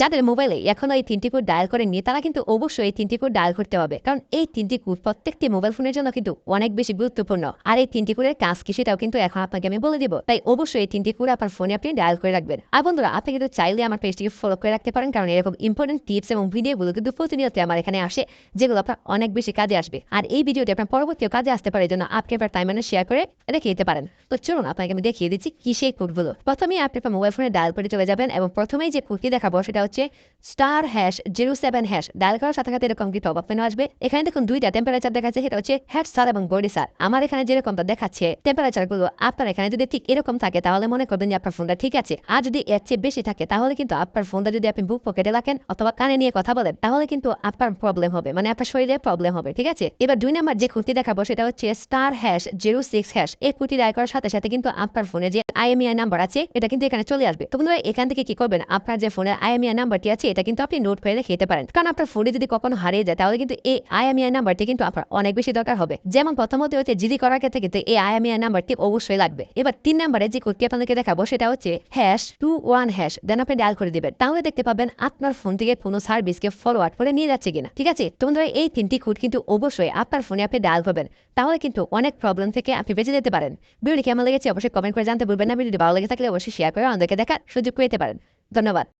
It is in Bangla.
যাদের মোবাইলে এখনও এই তিনটি কোড ডায়াল করেননি, তারা কিন্তু অবশ্যই এই তিনটি কোড ডায়াল করতে হবে। কারণ এই তিনটি কোড প্রত্যেকটি মোবাইল ফোনের জন্য কিন্তু অনেক বেশি গুরুত্বপূর্ণ। আর এই তিনটি কোডের কাজ কি সেটাও কিন্তু এখন আপনাকে আমি বলে দিব। তাই অবশ্যই এই তিনটি কোড আপনার ফোনে আপনি ডায়াল করে রাখবেন। আর বন্ধুরা, আপনি কিন্তু চাইলে আমার পেজটিকে ফলো করে রাখতে পারেন, কারণ এরকম ইম্পর্টেন্ট টিপস এবং ভিডিওগুলো কিন্তু প্রতিনিয়ত আমার এখানে আসে, যেগুলো আপনার অনেক বেশি কাজে আসবে। আর এই ভিডিওটি আপনার পরবর্তীও কাজে আসতে পারে জন্য আপনি আপনার টাইম শেয়ার করে রেখে দিতে পারেন। তো চলুন, আপনাকে আমি দেখিয়ে দিচ্ছি কি সেই কোডগুলো। প্রথমে আপনি আপনার মোবাইল ফোনে ডায়াল করে চলে যাবেন এবং প্রথমেই যে কোডটি দেখাবো সেটা হচ্ছে star hash zero seven hash dial করার সাথে সাথে এরকম কি টপ আপ আসবে? এখানে দেখুন দুইটা টেম্পারেচার দেখাচ্ছে, সেটা হচ্ছে হেড স্যার এবং বডি স্যার আমার এখানে যেরকমটা দেখাচ্ছে টেম্পারেচারগুলো আপনার এখানে যদি ঠিক এরকম থাকে, তাহলে মনে করবেন যে আপনার ফোনটা ঠিক আছে। আর যদি এর চেয়ে বেশি থাকে, তাহলে কিন্তু আপনার ফোনটা যদি আপনি বুক পকেটে রাখেন অথবা কানে নিয়ে কথা বলেন, তাহলে কিন্তু আপনার প্রবলেম হবে মানে আপনার শরীরে প্রবলেম হবে, ঠিক আছে? এবার দুই নাম্বার যে খুঁটি দেখাবো, সেটা হচ্ছে star hash zero six hash এই খুঁটি ডায়াল করার সাথে সাথে কিন্তু আপনার ফোনে যে আইএমআই নাম্বার আছে, এটা কিন্তু এখানে চলে আসবে। তো বন্ধুরা, এখান থেকে কি করবেন? আপনার যে ফোনের আইএমআই নাম্বারটি আছে, এটা কিন্তু আপনি নোট করে রেখে পারেন। কারণ আপনার ফোনে যদি কখনো হারিয়ে যায়, তাহলে কিন্তু এই আইএমআই নাম্বারটি কিন্তু আপনার অনেক বেশি দরকার হবে। যেমন প্রথমত হচ্ছে জিডি করার ক্ষেত্রে কিন্তু এই আইএমআই নাম্বারটি অবশ্যই লাগবে। এবার তিন নাম্বারে যে কোডটি আপনাদেরকে দেখাবো, সেটা হচ্ছে hash two one hash then আপনি ডায়াল করে দিবেন। তাহলে দেখতে পাবেন আপনার ফোন থেকে কোনো সার্ভিসকে ফরওয়ার্ড করে নিয়ে যাচ্ছে কিনা। ঠিক আছে? তো এই তিনটি কোড কিন্তু অবশ্যই আপনার ফোনে আপনি ডায়াল করবেন। তাহলে কিন্তু অনেক প্রবলেম থেকে আপনি বেঁচে যেতে পারেন। ভিডিওটি কেমন লেগেছে অবশ্যই কমেন্ট করে জানতে ভুলবেন না। ভিডিওটি ভালো লেগে থাকলে অবশ্যই শেয়ার করে আমাদেরকে দেখার সুযোগ পেতে পারেন। ধন্যবাদ।